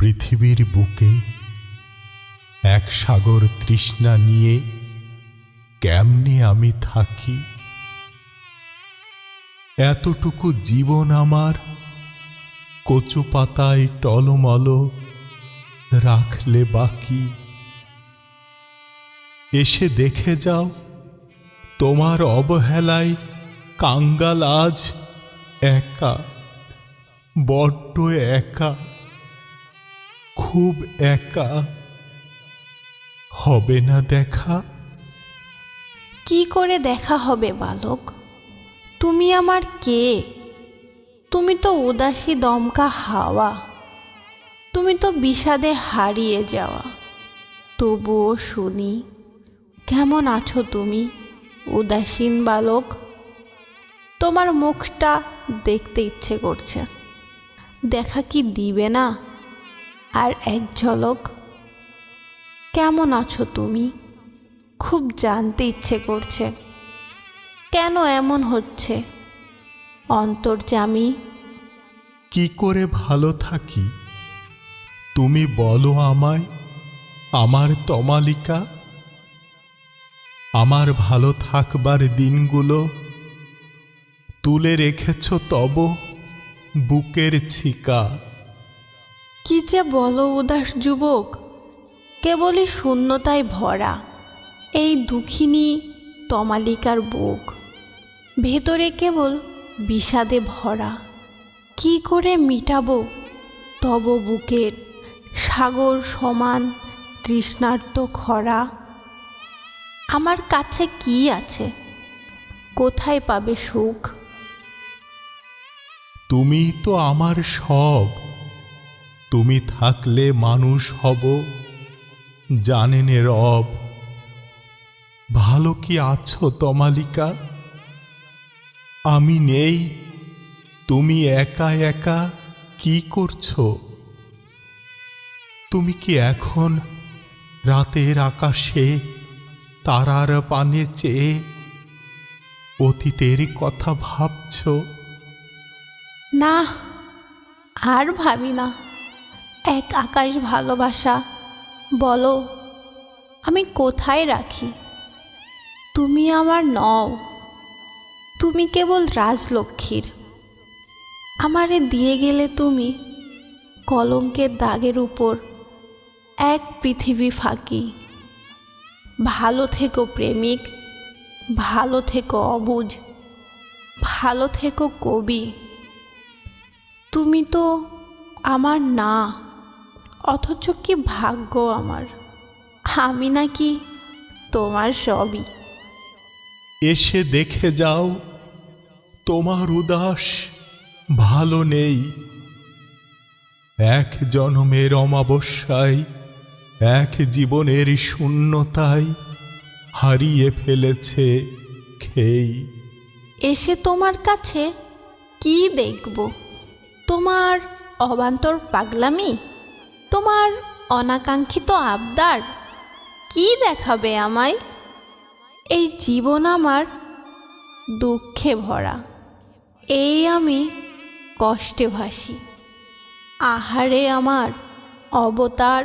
পৃথিবীর বুকে এক সাগর তৃষ্ণা নিয়ে কেমনে আমি থাকি? এতটুকু জীবন আমার কচু পাতায় টলমল রাখলে বাকি। এসে দেখে যাও, তোমার অবহেলায় কাঙ্গাল আজ একা, বড্ড একা। খুব একা হবে না দেখা? কি করে দেখা হবে বালক? তুমি আমার কে? তুমি তো উদাসী দমকা হাওয়া। তুমি তো বিষাদে হারিয়ে যাওয়া। তবুও শুনি, কেমন আছো তুমি, উদাসীন বালক? তোমার মুখটা দেখতে ইচ্ছে করছে। দেখা কি দিবে না? আর এক ঝলক। কেমন আছো তুমি? খুব জানতে ইচ্ছে করছে। কেন এমন হচ্ছে? অন্তর্জামী কি করে ভালো থাকি? তুমি বলো আমায়, আমার তমালিকা। আমার ভালো থাকবার দিনগুলো তুলে রেখেছ তব বুকের ছিকা। কি যে বলো উদাস যুবক, কেবলই শূন্যতায় ভরা এই দুঃখিনী তমালিকার বুক। ভেতরে কেবল বিষাদে ভরা, কি করে মিটাবো তব বুকের সাগর সমান তৃষ্ণার্ত খরা? আমার কাছে কি আছে, কোথায় পাবে সুখ? তুমি তো আমার সব তুমি থাকলে মানুষ হব। জানেনে রব, ভালো কি আছো তমালিকা? আমি নেই, তুমি একা একা কি করছ? তুমি কি এখন রাতের আকাশে তারার পানে চেয়ে অতীতের কথা ভাবছ? না, আর ভাবি না। এক আকাশ ভালোবাসা। বলো, আমি কোথায় রাখি? তুমি আমার নও। তুমি কেবল রাজলক্ষ্মীর। আমারে দিয়ে গেলে তুমি কলঙ্কের দাগের উপর এক পৃথিবী ফাঁকি। ভালো থেকো প্রেমিক, ভালো থেকো অবুঝ ভালো থেকো কবি। তুমি তো আমার না। অথচ কি ভাগ্য আমার। আমি নাকি তোমার সবই। এসে দেখে যাও তোমার উদাস ভালো নেই। এক জনমের অমাবস্যায় এক জীবনের শূন্যতায় হারিয়ে ফেলেছে খেই। এসে তোমার কাছে কি দেখব? তোমার অবান্তর পাগলামি? তোমার অনাকাঙ্ক্ষিত আবদার কি দেখাবে আমায়? এই জীবন আমার দুঃখে ভরা। এই আমি কষ্টে ভাসি। আহারে আমার অবতার